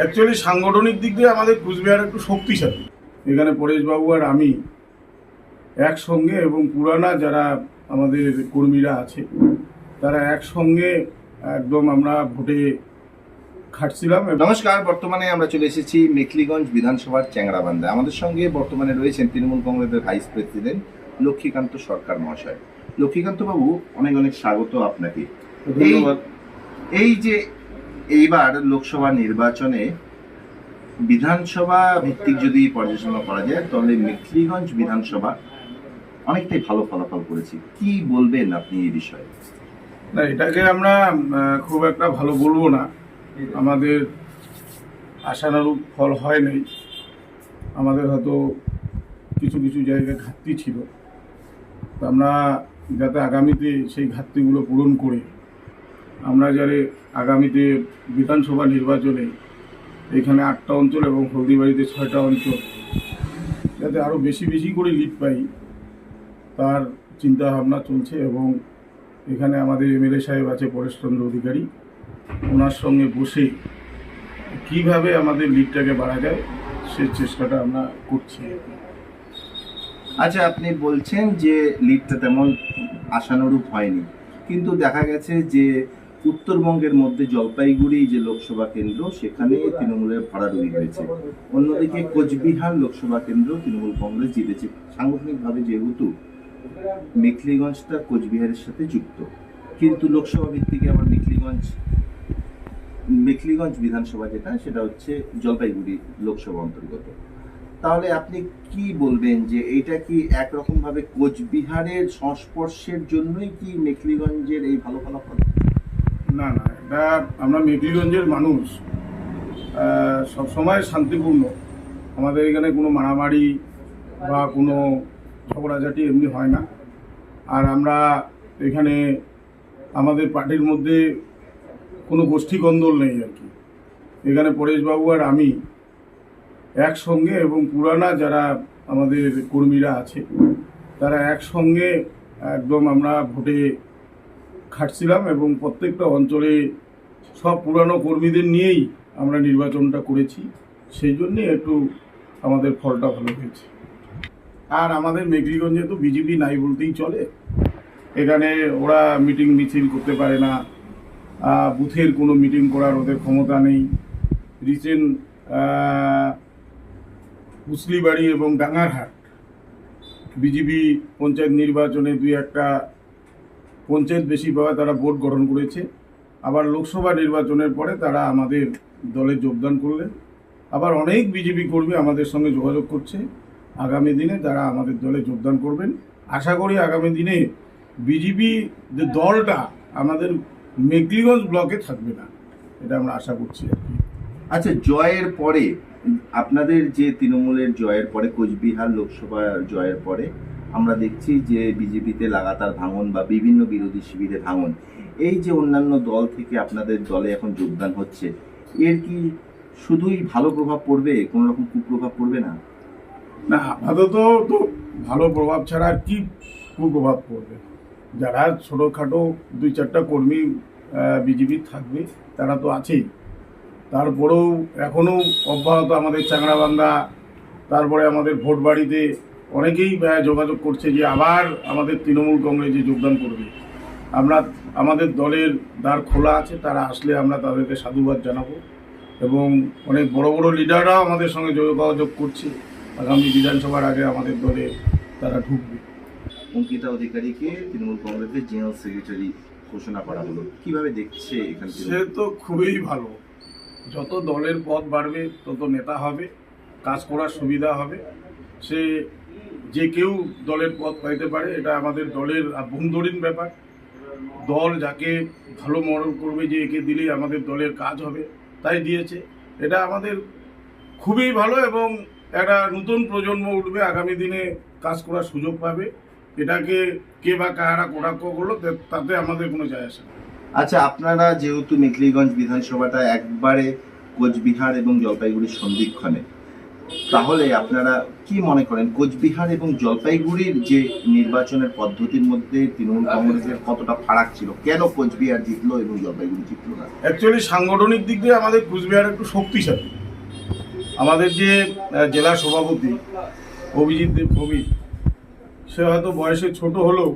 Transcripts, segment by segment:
Actually সাংগঠনিক দিক দিয়ে আমাদের কুচবিহার একটু শক্তিশালী। এখানে পরেশবাবু আর আমি একসঙ্গে এবং পুরানা যারা আমাদের কর্মীরা আছে তারা একসঙ্গে একদম আমরা ভোটে খাটছিলাম নমস্কার বর্তমানে আমরা চলে এসেছি মেখলিগঞ্জ বিধানসভার চ্যাংরাবান্ধা আমাদের সঙ্গে বর্তমানে রয়েছেন তৃণমূল কংগ্রেসের ভাইস প্রেসিডেন্ট লক্ষ্মীকান্ত সরকার মহাশয়। লক্ষ্মীকান্ত বাবু অনেক অনেক স্বাগত আপনাকে। ধন্যবাদ। এই যে এইবার লোকসভা নির্বাচনে বিধানসভা ভিত্তিক যদি পর্যালোচনা করা যায়, তাহলে মেখলিগঞ্জ বিধানসভা অনেকটাই ভালো ফলাফল করেছে। কি বলবেন আপনি এই বিষয়ে? না, এটাকে আমরা খুব একটা ভালো বলব না। আমাদের আশানুরূপ ফল হয় নাই। আমাদের হয়তো কিছু কিছু জায়গায় ঘাটতি ছিল। আমরা যাতে আগামীতে সেই ঘাটতিগুলো পূরণ করে আমরা যারে আগামীতে বিধানসভা নির্বাচনে এখানে আটটা অঞ্চল এবং হলদিবাড়িতে ছয়টা অঞ্চল, যাতে আরও বেশি বেশি করে লিড পাই, তার চিন্তা ভাবনা চলছে এবং এখানে আমাদের এমএলএ সাহেব আছে, পরেশচন্দ্র অধিকারী। ওনার সঙ্গে বসে কীভাবে আমাদের লিডটাকে বাড়া যায় সেই চেষ্টাটা আমরা করছি। আচ্ছা আপনি বলছেন যে লিডটা তেমন আশানুরূপ হয়নি, কিন্তু দেখা গেছে যে উত্তরবঙ্গের মধ্যে জলপাইগুড়ি যে লোকসভা কেন্দ্র, সেখানে তৃণমূলের ভরাডুবি হয়েছে অন্যদিকে কোচবিহার লোকসভা কেন্দ্র তৃণমূল কংগ্রেস জিতেছে। সাংগঠনিকভাবে যেহেতু মেখলিগঞ্জটা কোচবিহারের সাথে যুক্ত। কিন্তু লোকসভা ভিত্তিকে আবার মেখলিগঞ্জ মেখলিগঞ্জ বিধানসভা যেটা, সেটা হচ্ছে জলপাইগুড়ি লোকসভা অন্তর্গত। তাহলে আপনি কি বলবেন যে এটা কি একরকম ভাবে কোচবিহারের সংস্পর্শের জন্যই কি মেখলিগঞ্জের এই ভালো ফলাফল? না না, এটা আমরা মেঘলিগঞ্জের মানুষ সবসময় শান্তিপূর্ণ। আমাদের এখানে কোনো মারামারি বা কোনো ঝগড়াঝাটি এমনি হয় না। আর আমরা এখানে আমাদের পার্টির মধ্যে কোনো গোষ্ঠী কন্দল নেই আর কি। এখানে পরেশবাবু আর আমি একসঙ্গে এবং পুরানা যারা আমাদের কর্মীরা আছে, তারা একসঙ্গে একদম আমরা ভোটে খাটছিলাম এবং প্রত্যেকটা অঞ্চলে সব পুরানো কর্মীদের নিয়েই আমরা নির্বাচনটা করেছি। সেই জন্যে একটু আমাদের ফলটা ভালো হয়েছে। আর আমাদের মেঘলিগঞ্জে তো বিজেপি নাই বলতেই চলে। এখানে ওরা মিটিং মিছিল করতে পারে না। বুথের কোনো মিটিং করার ওদের ক্ষমতা নেই। রিসেন্ট কুসলিবাড়ি এবং ডাঙ্গারহাট বিজেপি পঞ্চায়েত নির্বাচনে দুই একটা পঞ্চায়েত বেশি পাওয়া তারা ভোট গঠন করেছে। আবার লোকসভা নির্বাচনের পরে তারা আমাদের দলে যোগদান করলেন। আবার অনেক বিজেপি কর্মী আমাদের সঙ্গে যোগাযোগ করছে। আগামী দিনে তারা আমাদের দলে যোগদান করবেন। আশা করি আগামী দিনে বিজেপি যে দলটা আমাদের মেকলিগঞ্জ ব্লকে থাকবে না, এটা আমরা আশা করছি আচ্ছা জয়ের পরে, আপনাদের যে তৃণমূলের জয়ের পরে, কোচবিহার লোকসভা জয়ের পরে আমরা দেখছি যে বিজেপিতে লাগাতার ভাঙন বা বিভিন্ন বিরোধী শিবিরে ভাঙন, এই যে অন্যান্য দল থেকে আপনাদের দলে এখন যোগদান হচ্ছে, এর কি শুধুই ভালো প্রভাব পড়বে? কোনো রকম কুপ্রভাব পড়বে না? না, আপাতত তো ভালো প্রভাব ছাড়া আর কি কুপ্রভাব পড়বে? যারা ছোটোখাটো দুই চারটা কর্মী বিজেপি থাকবে, তারা তো আছেই। তারপরেও এখনও অব্যাহত আমাদের চাংড়াবান্ধা তারপরে আমাদের ভোট বাড়িতে অনেকেই যোগাযোগ করছে যে আবার আমাদের তৃণমূল কংগ্রেসে যোগদান করবে। আমরা আমাদের দলের দ্বার খোলা আছে তারা আসলে আমরা তাদেরকে সাধুবাদ জানাব। এবং অনেক বড় বড় লিডাররাও আমাদের সঙ্গে যোগাযোগ করছে। আগামী বিধানসভার আগে আমাদের দলে তারা ঢুকবে। অঙ্কিতা অধিকারীকে তৃণমূল কংগ্রেসের জেনারেল সেক্রেটারি ঘোষণা করা হলো। কীভাবে দেখছে এখানে সে তো খুবই ভালো। যত দলের পদ বাড়বে তত নেতা হবে কাজ করার সুবিধা হবে। সে যে কেউ দলের পদ পাইতে পারে, এটা আমাদের দলের আভ্যন্তরীণ ব্যাপার। দল যাকে ভালো মনে করবে যে একে দিলেই আমাদের দলের কাজ হবে, তাই দিয়েছে। এটা আমাদের খুবই ভালো এবং একটা নতুন প্রজন্ম উঠবে, আগামী দিনে কাজ করার সুযোগ পাবে। এটাকে কে বা কারা কোটাক্ষ করল তাতে আমাদের কোনো যায় আসে না। আচ্ছা আপনারা যেহেতু মেখলিগঞ্জ বিধানসভাটা একবারে কোচবিহার এবং জলপাইগুড়ির সন্ধিক্ষণে তাহলে আপনারা কি মনে করেন, কোচবিহার এবং জলপাইগুড়ির যে নির্বাচনের পদ্ধতির মধ্যে তৃণমূল কংগ্রেসের কতটা ফারাক ছিল? কেন কোচবিহার জিতলো এবং জলপাইগুড়ি জিতলো না? অ্যাকচুয়ালি সাংগঠনিক দিক দিয়ে আমাদের কোচবিহার একটু শক্তিশালী। আমাদের যে জেলা সভাপতি অভিজিৎ দেব কবি সে হয়তো বয়সে ছোট হলেও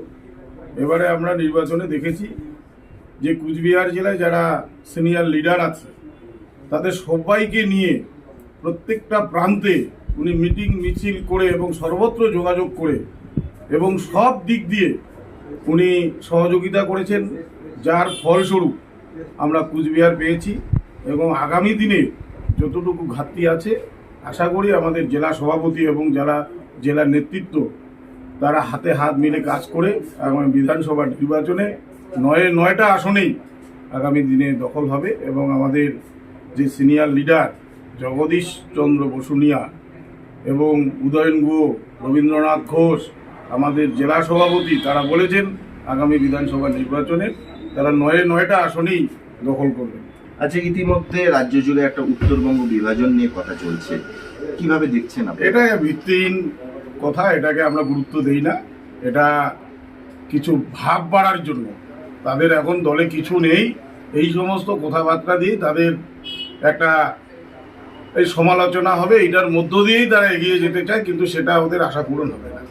এবারে আমরা নির্বাচনে দেখেছি যে কুচবিহার জেলায় যারা সিনিয়র লিডার আছে, তাদের সবাইকে নিয়ে প্রত্যেকটা প্রান্তে উনি মিটিং, মিছিল করে এবং সর্বত্র যোগাযোগ করে এবং সব দিক দিয়ে উনি সহযোগিতা করেছেন, যার ফলস্বরূপ আমরা কুচবিহার পেয়েছি এবং আগামী দিনে যতটুকু ঘাটতি আছে, আশা করি আমাদের জেলা সভাপতি এবং যারা জেলা নেতৃত্ব, তারা হাতে হাত মিলে কাজ করে আগামী বিধানসভা নির্বাচনে নয়, নয়টা আসনেই আগামী দিনে দখল হবে এবং আমাদের যে সিনিয়র লিডার জগদীশ চন্দ্র বসুনিয়া এবং উদয়ন গুহ রবীন্দ্রনাথ ঘোষ আমাদের জেলা সভাপতি তারা বলেছেন আগামী বিধানসভা নির্বাচনে তারা নয়ে নয়টা আসনেই দখল করবেন। আচ্ছা ইতিমধ্যে রাজ্য জুড়ে একটা উত্তরবঙ্গ বিভাজন নিয়ে কথা চলছে। কীভাবে দেখছেন এটা ভিত্তিহীন কথা এটাকে আমরা গুরুত্ব দেই না। এটা কিছু ভাব বাড়ার জন্য। তাদের এখন দলে কিছু নেই। এই সমস্ত কথাবার্তা দিয়ে তাদের একটা এই সমালোচনা হবে এটার মধ্য দিয়েই তারা এগিয়ে যেতে চায়, কিন্তু সেটা ওদের আশা পূরণ হবে